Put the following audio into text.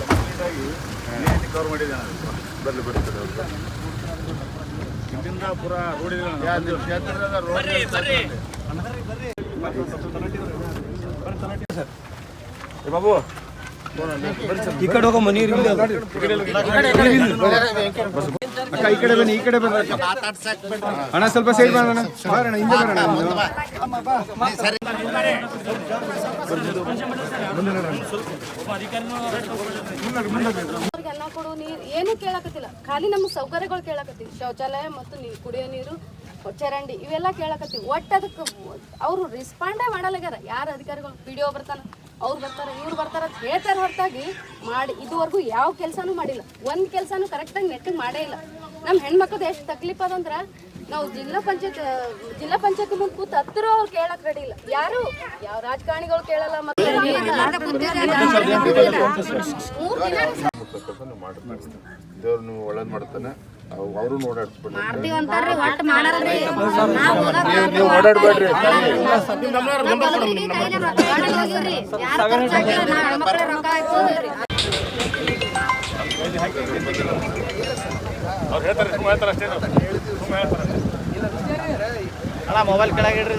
ಕಂಪ್ಲೀಟಾಗಿ ಕವರ್ ಮಾಡಿದ್ದಾನೆ ಬರ್ಲಿ ಕ್ಷೇತ್ರದ ರೋಡ್ ಬಾಬು ಈ ಕಡೆ ಹೋಗೋ. ಇಲ್ಲ ಅಕ್ಕ ಈ ಕಡೆ ಬನ್ನಿ ಈ ಕಡೆ ಬನ್ನಿ. ಅಣ್ಣ ಸ್ವಲ್ಪ ಸೈಡ್ ಮಾಡೋಣ. ಬಾರಣ್ಣ ಹಿಂದೆ ಬರೋಣ. ಏನು ಕೇಳಕತ್ತಿಲ್ಲ. ಖಾಲಿ ನಮ್ಮ ಸೌಕರ್ಯಗಳು ಕೇಳಕತ್ತೀವಿ. ಶೌಚಾಲಯ ಮತ್ತು ನೀರು ಕುಡಿಯೋ ನೀರು, ಚರಂಡಿ, ಇವೆಲ್ಲ ಕೇಳಕತ್ತೀವಿ. ಒಟ್ಟು ಅದಕ್ಕೆ ಅವರು ರಿಸ್ಪಾಂಡೇ ಮಾಡಲಾಗ್ಯಾರ ಯಾರು ಅಧಿಕಾರಿಗಳು? ಪಿ ಡಿ ಒ ಬರ್ತಾನೆ. ಅವ್ರು ಬರ್ತಾರೆ, ಇವ್ರು ಬರ್ತಾರೆ ಅಂತ ಹೇಳ್ತಾರೆ ಹೊರತಾಗಿ ಮಾಡಿ ಇದುವರೆಗೂ ಯಾವ ಕೆಲಸನೂ ಮಾಡಿಲ್ಲ. ಒಂದು ಕೆಲಸನೂ ಕರೆಕ್ಟಾಗಿ ನೆಟ್ಟಿಗೆ ಮಾಡೇ ಇಲ್ಲ. ನಮ್ಮ ಹೆಣ್ಮಕ್ಳದ್ದು ಎಷ್ಟು ತಕ್ಲೀಫ್ ಅದಂದ್ರೆ ನಾವು ಜಿಲ್ಲಾ ಪಂಚಾಯತ್ ಜಿಲ್ಲಾ ಪಂಚಾಯತ್ ಮುಂದೆ ಕೂತ್ ಹತ್ತಿರ ಅವ್ರು ಕೇಳಕ್ ರೆಡಿ ಇಲ್ಲ. ಯಾರು? ಯಾವ ರಾಜಕಾರಣಿಗಳು ಕೇಳಲ್ಲ ಮತ್ತೆ ದೇವ್ರು ನೀವು ಒಳ್ಳೇದು ಮಾಡ್ತಾನೆ. ಅವರು ನಾವ್ ಓಡಾಡ್ಬೇಡ್ರಿ. ಅವ್ರು ಹೇಳ್ತಾರೆ ಸುಮ್ಮನೆ ಹೇಳ್ತಾರೆ ಅಷ್ಟೇ. ಮೊಬೈಲ್ ಕೆಳಗೆ ಇಡ್ರಿ